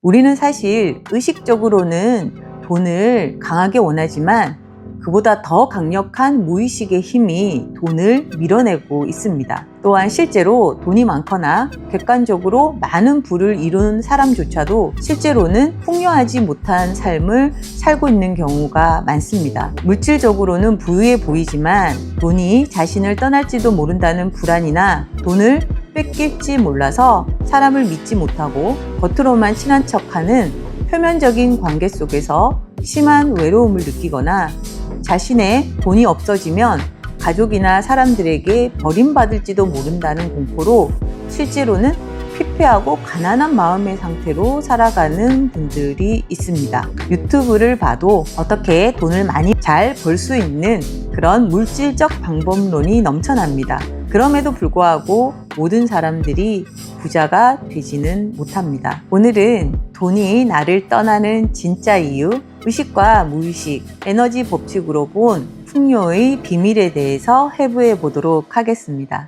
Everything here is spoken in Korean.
우리는 사실 의식적으로는 돈을 강하게 원하지만 그보다 더 강력한 무의식의 힘이 돈을 밀어내고 있습니다. 또한 실제로 돈이 많거나 객관적으로 많은 부를 이룬 사람조차도 실제로는 풍요하지 못한 삶을 살고 있는 경우가 많습니다. 물질적으로는 부유해 보이지만 돈이 자신을 떠날지도 모른다는 불안이나 돈을 뺏길지 몰라서 사람을 믿지 못하고 겉으로만 친한 척하는 표면적인 관계 속에서 심한 외로움을 느끼거나 자신의 돈이 없어지면 가족이나 사람들에게 버림받을지도 모른다는 공포로 실제로는 피폐하고 가난한 마음의 상태로 살아가는 분들이 있습니다. 유튜브를 봐도 어떻게 돈을 많이 잘 벌 수 있는 그런 물질적 방법론이 넘쳐납니다. 그럼에도 불구하고 모든 사람들이 부자가 되지는 못합니다. 오늘은 돈이 나를 떠나는 진짜 이유, 의식과 무의식, 에너지 법칙으로 본 풍요의 비밀에 대해서 해부해 보도록 하겠습니다.